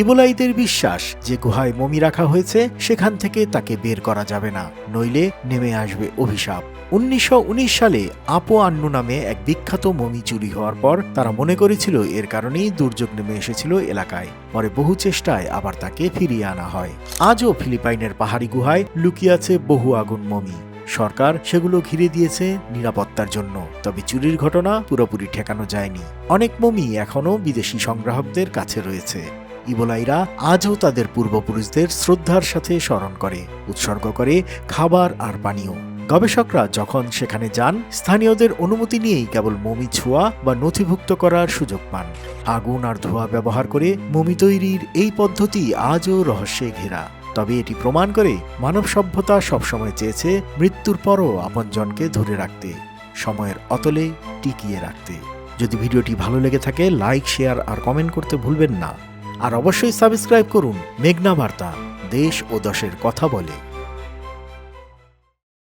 ইবোলাইদের বিশ্বাস যে গুহায় মমি রাখা হয়েছে, সেখান থেকে তাকে বের করা যাবে না, নইলে নেমে আসবে অভিশাপ। উনিশশো উনিশ সালে আপো আন্নু নামে এক বিখ্যাত মমি চুরি হওয়ার পর তারা মনে করেছিল এর কারণেই দুর্যোগ নেমে এসেছিল এলাকায়। পরে বহু চেষ্টায় আবার তাকে ফিরিয়ে আনা হয়। আজও ফিলিপাইনের পাহাড়ি গুহায় লুকিয়ে আছে বহু আগুন মমি। সরকার সেগুলো ঘিরে দিয়েছে নিরাপত্তার জন্য, তবে চুরির ঘটনা পুরোপুরি ঠেকানো যায়নি। অনেক মমি এখনও বিদেশি সংগ্রাহকদের কাছে রয়েছে। ইবোলাইরা আজও তাদের পূর্বপুরুষদের শ্রদ্ধার সাথে স্মরণ করে, উৎসর্গ করে খাবার আর পানীয়। গবেষকরা যখন সেখানে যান, স্থানীয়দের অনুমতি নিয়েই কেবল মমি ছোঁয়া বা নথিভুক্ত করার সুযোগ পান। আগুন আর ধোঁয়া ব্যবহার করে মমি তৈরির এই পদ্ধতি আজও রহস্যে ঘেরা। তবে এটি প্রমাণ করে মানব সভ্যতা সবসময় চেয়েছে মৃত্যুর পরও আপনজনকে ধরে রাখতে, সময়ের অতলে টিকিয়ে রাখতে। যদি ভিডিওটি ভালো লেগে থাকে, লাইক, শেয়ার আর কমেন্ট করতে ভুলবেন না। আর অবশ্যই সাবস্ক্রাইব করুন মেঘনা বার্তা দেশ ও দশের কথা বলে।